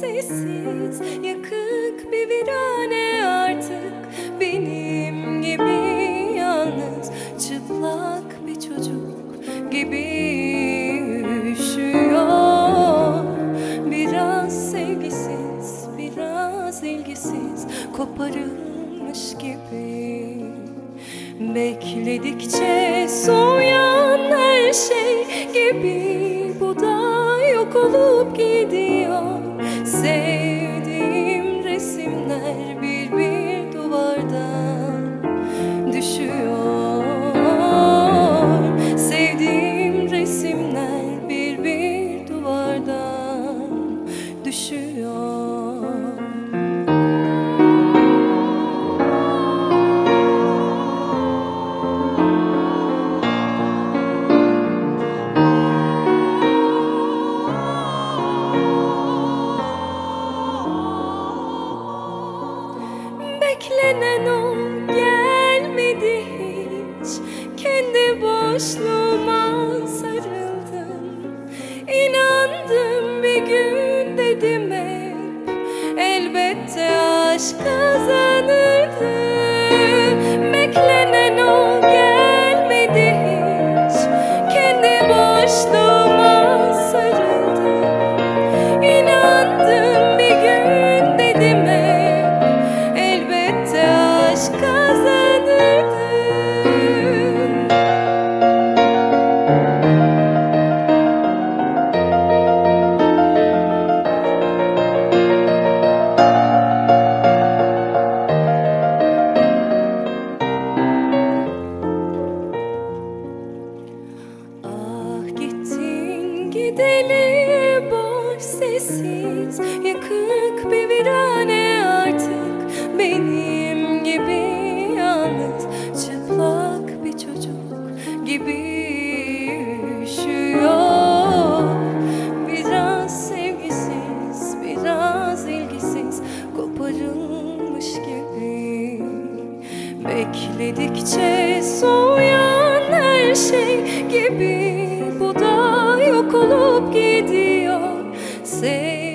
sessiz Yıkık bir virane artık. Benim gibi yalnız Çıplak bir çocuk gibi üşüyor. Biraz sevgisiz, biraz ilgisiz Koparılmış gibi. Bekledikçe soğuyan her şey gibi. Bu da yok olup gidiyor. Sevdiğim İnandım bir gün dedim hep Elbette aşk kazanırdı çiçeğe soğuyan her şey gibi. Bu da yok olup gidiyor. Sev